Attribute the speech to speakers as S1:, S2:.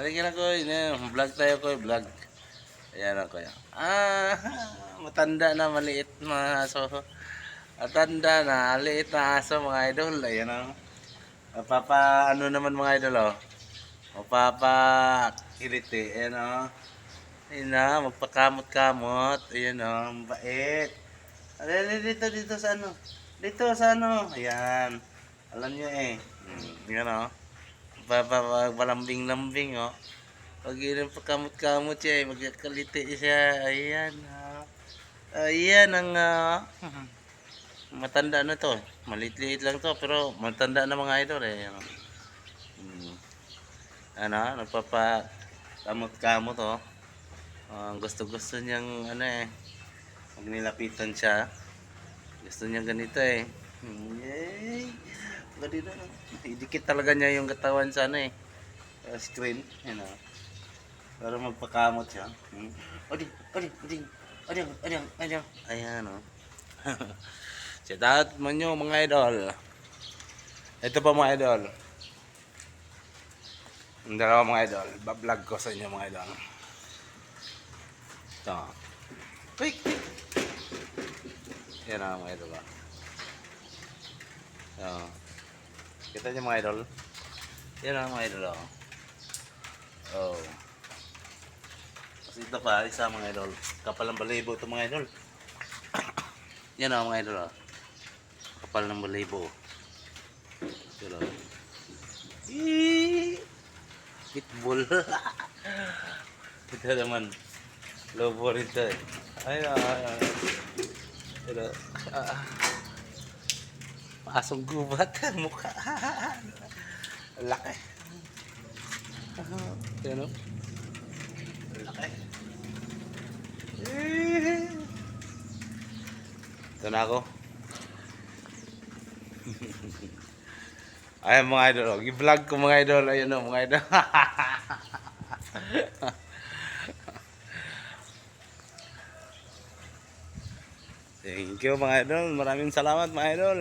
S1: Halika na ko, yun, vlog tayo ko, vlog. Ayan ako yan. Ah, matanda na, maliit na aso. Matanda na, maliit na aso mga idol. Ayan ang. Mapapa, ano naman mga idol oh. Mapapa kiliti. Ayan oh. Ayan na, magpakamot-kamot. Ayan oh, mabait. Ayan, dito, dito sa ano. Dito sa ano. Ayan. Alam nyo eh. Hmm, Ayan oh. Balambing-lambing oh. Pag yun pagkamot-kamot siya, eh, magkakaliti siya. Ayan. ah. Ayan ang ah, matanda na to. Maliit-liit lang to, pero matanda na mga idol eh. Ano, Hmm. ano nagpapa kamot-kamot oh. Ah, gusto-gusto niyang ano eh. Pag nilapitan siya, gusto niya ganito eh. Hmm, Yay! Ganito na. Idikit talaga niya yung katawan sa ano eh. sa screen. Yan oh. Para magpakamot siya. Hmm. Odi, odi, odi. Odi, odi, odi. Ayan oh. Shout out mo nyo mga idol. Ito pa mga idol. Ang dalawa mga idol. Bablog ko sa inyo mga idol. Ito. Quick, quick. Yan ang mga idol. ah. Ito. Kita niyo mga idol. Yan ang mga idol. Oh. oh. Kasi ito pa, isa mga idol. Kapal ng balibo ito mga idol. Yan ang mga idol. Oh. Kapal ng balibo. Ito lang. Eee! Pitbull. ito naman. Lobo rin ito eh. Ay, ay, ay. Ito. Ah. Asong gubat mukha. Laki. Yan o. Laki. Ito na ako. Ayan mga idol. oh. I-vlog ko mga idol. Ayun o mga idol. Thank you mga idol. Maraming salamat mga idol.